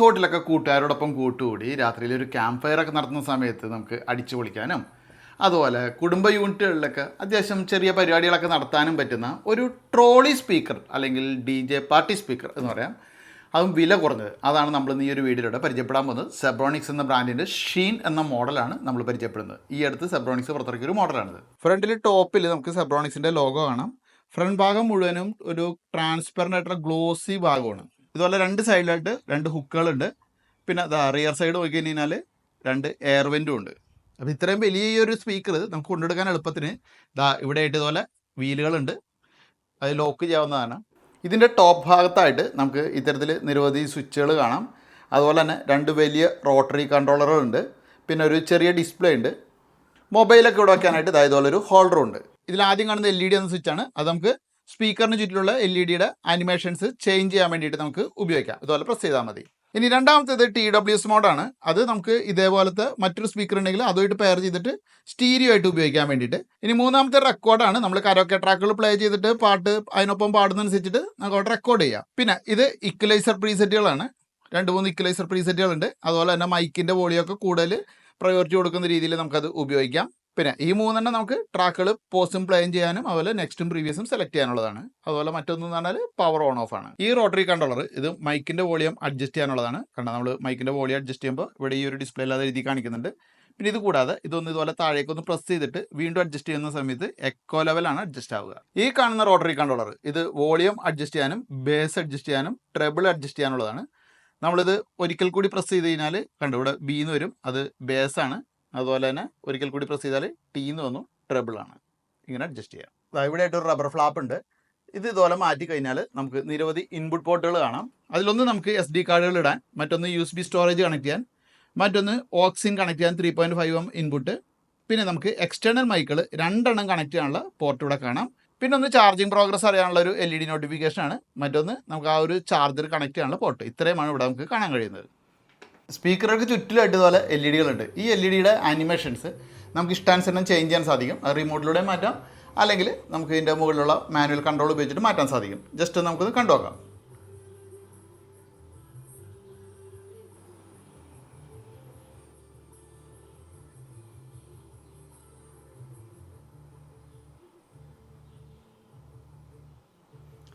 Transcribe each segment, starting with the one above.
സ്പോട്ടിലൊക്കെ കൂട്ടുകാരോടൊപ്പം കൂട്ടുകൂടി രാത്രിയിൽ ഒരു ക്യാമ്പ് ഫയർ ഒക്കെ നടത്തുന്ന സമയത്ത് നമുക്ക് അടിച്ചു പൊളിക്കാനും അതുപോലെ കുടുംബ യൂണിറ്റുകളിലൊക്കെ അത്യാവശ്യം ചെറിയ പരിപാടികളൊക്കെ നടത്താനും പറ്റുന്ന ഒരു ട്രോളി സ്പീക്കർ അല്ലെങ്കിൽ ഡി ജെ പാർട്ടി സ്പീക്കർ എന്ന് പറയാം. അതും വില കുറഞ്ഞത്. അതാണ് നമ്മൾ ഈ ഒരു വീഡിയോയിലൂടെ പരിചയപ്പെടാൻ പോകുന്നത്. സെബ്രോണിക്സ് എന്ന ബ്രാൻഡിന്റെ ഷീൻ എന്ന മോഡലാണ് നമ്മൾ പരിചയപ്പെടുന്നത്. ഈ അടുത്ത് സെബ്രോണിക്സ് പുറത്തിറക്കിയ ഒരു മോഡലാണിത് ഫ്രണ്ടിൽ ടോപ്പിൽ നമുക്ക് സെബ്രോണിക്സിന്റെ ലോഗോ കാണാം. ഫ്രണ്ട് ഭാഗം മുഴുവനും ഒരു ട്രാൻസ്പെറന്റ് ആയിട്ടുള്ള ഗ്ലോസി ഭാഗമാണ്. ഇതുപോലെ രണ്ട് സൈഡിലായിട്ട് രണ്ട് ഹുക്കുകളുണ്ട്. പിന്നെ ദാ റിയർ സൈഡ് നോക്കി കഴിഞ്ഞാൽ രണ്ട് എയർ വെന്റും ഉണ്ട്. അപ്പോൾ ഇത്രയും വലിയ ഈ ഒരു സ്പീക്കർ നമുക്ക് കൊണ്ടെടുക്കാൻ എളുപ്പത്തിന് ഇതാ ഇവിടെ ആയിട്ട് ഇതുപോലെ വീലുകളുണ്ട്. അത് ലോക്ക് ചെയ്യാവുന്നതാണ്. ഇതിന്റെ ടോപ്പ് ഭാഗത്തായിട്ട് നമുക്ക് ഇത്തരത്തിൽ നിരവധി സ്വിച്ചുകൾ കാണാം. അതുപോലെ തന്നെ രണ്ട് വലിയ റോട്ടറി കൺട്രോളറുകളുണ്ട് പിന്നെ ഒരു ചെറിയ ഡിസ്പ്ലേ ഉണ്ട്. മൊബൈലൊക്കെ ഇവിടെ വയ്ക്കാനായിട്ട് ഇതായതുപോലൊരു ഇതുപോലെ ഒരു ഹോൾഡറും ഉണ്ട്. ഇതിൽ ആദ്യം കാണുന്ന എൽ ഇ ഡി എന്ന സ്വിച്ചാണ് അത് നമുക്ക് സ്പീക്കറിന് ചുറ്റിലുള്ള എൽ ഇ ഡിയുടെ ആനിമേഷൻസ് ചേഞ്ച് ചെയ്യാൻ വേണ്ടിയിട്ട് നമുക്ക് ഉപയോഗിക്കാം. ഇതുപോലെ പ്രസ് ചെയ്താൽ മതി. ഇനി രണ്ടാമത്തേത് ടി ഡബ്ല്യു എസ് മോഡാണ് അത് നമുക്ക് ഇതേപോലത്തെ മറ്റൊരു സ്പീക്കർ ഉണ്ടെങ്കിൽ അതുമായിട്ട് പെയർ ചെയ്തിട്ട് സ്റ്റീരിയോ ആയിട്ട് ഉപയോഗിക്കാൻ വേണ്ടിയിട്ട്. ഇനി മൂന്നാമത്തെ റെക്കോർഡാണ് നമ്മൾ കരോക്കെ ട്രാക്കുകൾ പ്ലേ ചെയ്തിട്ട് പാട്ട് അതിനൊപ്പം പാടുന്നതനുസരിച്ചിട്ട് നമുക്ക് അവിടെ റെക്കോർഡ് ചെയ്യാം. പിന്നെ ഇത് ഇക്വലൈസർ പ്രീസെറ്റുകളാണ് രണ്ട് മൂന്ന് ഇക്വലൈസർ പ്രീസെറ്റുകളുണ്ട് അതുപോലെ തന്നെ മൈക്കിന്റെ വോളിയൊക്കെ കൂടുതൽ പ്രയോറിറ്റി കൊടുക്കുന്ന രീതിയിൽ നമുക്കത് ഉപയോഗിക്കാം. പിന്നെ ഈ മൂന്നെണ്ണം നമുക്ക് ട്രാക്കുകൾ പോസ്റ്റും പ്ലേയും ചെയ്യാനും അതുപോലെ നെക്സ്റ്റും പ്രീവിയസും സെലക്ട് ചെയ്യാനുള്ളതാണ്. അതുപോലെ മറ്റൊന്ന് പറഞ്ഞാൽ പവർ ഓൺ ഓഫ് ആണ്. ഈ റോട്ടറി കൺട്രോളർ ഇത് മൈക്കിന്റെ വോളിയം അഡ്ജസ്റ്റ് ചെയ്യാനുള്ളതാണ്. കാരണം നമ്മൾ മൈക്കിന്റെ വോളിയം അഡ്ജസ്റ്റ് ചെയ്യുമ്പോൾ ഇവിടെ ഈ ഒരു ഡിസ്പ്ലേ അല്ലാതെ എഴുതി കാണിക്കുന്നുണ്ട്. പിന്നെ ഇത് കൂടാതെ ഇതൊന്ന് ഇതുപോലെ താഴേക്കൊന്ന് പ്രസ് ചെയ്തിട്ട് വീണ്ടും അഡ്ജസ്റ്റ് ചെയ്യുന്ന സമയത്ത് എക്കോ ലെവലാണ് അഡ്ജസ്റ്റ് ആവുക. ഈ കാണുന്ന റോട്ടറി കൺട്രോളർ ഇത് വോളിയം അഡ്ജസ്റ്റ് ചെയ്യാനും ബേസ് അഡ്ജസ്റ്റ് ചെയ്യാനും ട്രബിൾ അഡ്ജസ്റ്റ് ചെയ്യാനുള്ളതാണ്. നമ്മളിത് ഒരിക്കൽ കൂടി പ്രസ് ചെയ്ത് കഴിഞ്ഞാൽ കണ്ടു ഇവിടെ ബി വരും. അത് ബേസാണ് അതുപോലെ തന്നെ ഒരിക്കൽ കൂടി പ്രസ് ചെയ്താൽ ടി വന്നു ട്രബിളാണ് ഇങ്ങനെ അഡ്ജസ്റ്റ് ചെയ്യാം. ഇവിടെ ആയിട്ട് ഒരു റബ്ബർ ഫ്ലാപ്പ് ഉണ്ട്. ഇത് ഇതുപോലെ മാറ്റി കഴിഞ്ഞാൽ നമുക്ക് നിരവധി ഇൻപുട്ട് പോർട്ടുകൾ കാണാം. അതിലൊന്ന് നമുക്ക് എസ് ഡി കാർഡുകൾ ഇടാൻ മറ്റൊന്ന് U S B storage connect ചെയ്യാൻ മറ്റൊന്ന് ഓക്സിൻ കണക്ട് ചെയ്യാൻ three point five M input പിന്നെ നമുക്ക് എക്സ്റ്റേണൽ മൈക്കുകൾ രണ്ടെണ്ണം കണക്ട് ചെയ്യാനുള്ള പോർട്ട് ഇവിടെ കാണാം. പിന്നെ ഒന്ന് ചാർജിങ് പ്രോഗ്രസ് അറിയാനുള്ള ഒരു എൽ ഇ ഡി നോട്ടിഫിക്കേഷനാണ് മറ്റൊന്ന് നമുക്ക് ആ ഒരു ചാർജർ കണക്ട് ചെയ്യാനുള്ള പോർട്ട് ഇത്രയുമാണ് ഇവിടെ നമുക്ക് കാണാൻ കഴിയുന്നത്. സ്പീക്കറുകൾക്ക് ചുറ്റിലായിട്ട് ഇതുപോലെ എൽ ഇ ഡികളുണ്ട്. ഈ എൽ ഇ ഡിയുടെ ആനിമേഷൻസ് നമുക്ക് ഇഷ്ടാനുസരണം ചേഞ്ച് ചെയ്യാൻ സാധിക്കും. അത് റിമോട്ടിലൂടെ മാറ്റാം. അല്ലെങ്കിൽ നമുക്ക് ഇതിന്റെ മുകളിലുള്ള മാനുവൽ കൺട്രോൾ ഉപയോഗിച്ചിട്ട് മാറ്റാൻ സാധിക്കും. ജസ്റ്റ് നമുക്കൊന്ന് കണ്ടു നോക്കാം.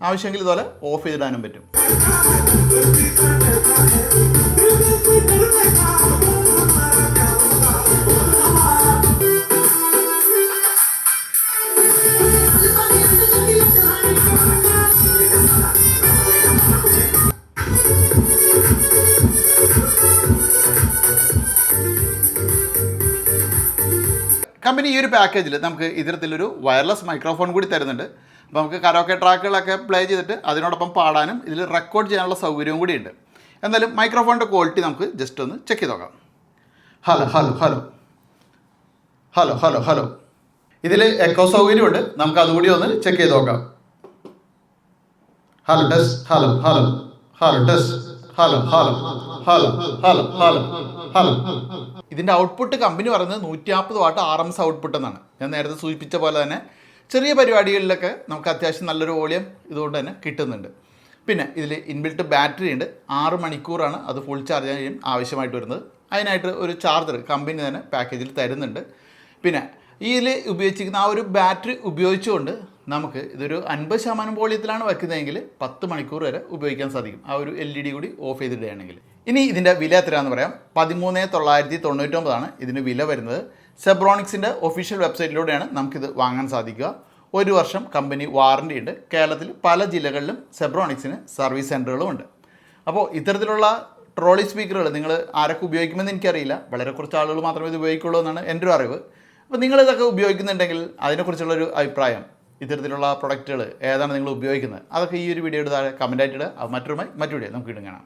ആവശ്യമെങ്കിൽ ഇതുപോലെ ഓഫ് ചെയ്തിടാനും പറ്റും. കമ്പനി ഈ ഒരു പാക്കേജിൽ നമുക്ക് ഇത്തരത്തിലൊരു വയർലെസ് മൈക്രോഫോൺ കൂടി തരുന്നുണ്ട്. അപ്പോൾ നമുക്ക് കരോക്കെ ട്രാക്കുകളൊക്കെ പ്ലേ ചെയ്തിട്ട് അതിനോടൊപ്പം പാടാനും ഇതിൽ റെക്കോർഡ് ചെയ്യാനുള്ള സൗകര്യവും കൂടിയുണ്ട് എന്നാലും മൈക്രോഫോണിന്റെ ക്വാളിറ്റി നമുക്ക് ജസ്റ്റ് ഒന്ന് ചെക്ക് ചെയ്ത് നോക്കാം. Hello hello hello hello hello hello ഇതിൽ എക്കോ സൗകര്യമുണ്ട്. നമുക്ക് അതുകൂടി ഒന്ന് ചെക്ക് ചെയ്ത് നോക്കാം. Hello test hello hello hello test hello hello hello hello hello output company പറയുന്നത് നൂറ്റി നാൽപ്പത് വാട്ട് ആർ എസ് ഔട്ട്പുട്ട് എന്നാണ്. ഞാൻ നേരത്തെ സൂചിപ്പിച്ച പോലെ തന്നെ ചെറിയ പരിപാടികളിലൊക്കെ നമുക്ക് അത്യാവശ്യം നല്ലൊരു വോളിയം ഇതുകൊണ്ട് തന്നെ കിട്ടുന്നുണ്ട്. പിന്നെ ഇതിൽ ഇൻബിൽട്ട് ബാറ്ററി ഉണ്ട്. ആറ് മണിക്കൂറാണ് അത് ഫുൾ ചാർജ് ചെയ്യാൻ ആവശ്യമായിട്ട് വരുന്നത്. അതിനായിട്ട് ഒരു ചാർജർ കമ്പനി തന്നെ പാക്കേജിൽ തരുന്നുണ്ട്. പിന്നെ ഇതിൽ ഉപയോഗിച്ചിരിക്കുന്ന ആ ഒരു ബാറ്ററി ഉപയോഗിച്ചുകൊണ്ട് നമുക്ക് ഇതൊരു അൻപത് ശതമാനം വോളിയത്തിലാണ് വയ്ക്കുന്നതെങ്കിൽ പത്ത് മണിക്കൂർ വരെ ഉപയോഗിക്കാൻ സാധിക്കും. ആ ഒരു എൽ ഇ ഡി കൂടി ഓഫ് ചെയ്തിടുകയാണെങ്കിൽ. ഇനി ഇതിന്റെ വില എത്രയാണെന്ന് പറയാം. പതിമൂന്ന് തൊള്ളായിരത്തി തൊണ്ണൂറ്റൊമ്പതാണ് ഇതിന് വില വരുന്നത്. സെബ്രോണിക്സിന്റെ ഒഫീഷ്യൽ വെബ്സൈറ്റിലൂടെയാണ് നമുക്കിത് വാങ്ങാൻ സാധിക്കുക. ഒരു വർഷം കമ്പനി വാറണ്ടി ഉണ്ട്. കേരളത്തിൽ പല ജില്ലകളിലും സെബ്രോണിക്സിന് സർവീസ് സെന്ററുകളും ഉണ്ട്. അപ്പോൾ ഇത്തരത്തിലുള്ള ട്രോളി സ്പീക്കറുകൾ നിങ്ങൾ ആരൊക്കെ ഉപയോഗിക്കുമെന്ന് എനിക്കറിയില്ല. വളരെ കുറച്ച് ആളുകൾ മാത്രമേ ഇത് ഉപയോഗിക്കുള്ളൂ എന്നാണ് എന്റെ ഒരു അറിവ്. അപ്പോൾ നിങ്ങളിതൊക്കെ ഉപയോഗിക്കുന്നുണ്ടെങ്കിൽ അതിനെക്കുറിച്ചുള്ളൊരു അഭിപ്രായം ഇത്തരത്തിലുള്ള പ്രൊഡക്റ്റുകൾ ഏതാണ് നിങ്ങൾ ഉപയോഗിക്കുന്നത്? അതൊക്കെ ഈ ഒരു വീഡിയോയുടെ താഴെ കമന്റായിട്ട് ഇടുക. അത് മറ്റൊരുമായി മറ്റു വീഡിയോ നമുക്ക് വീണ്ടും കാണാം.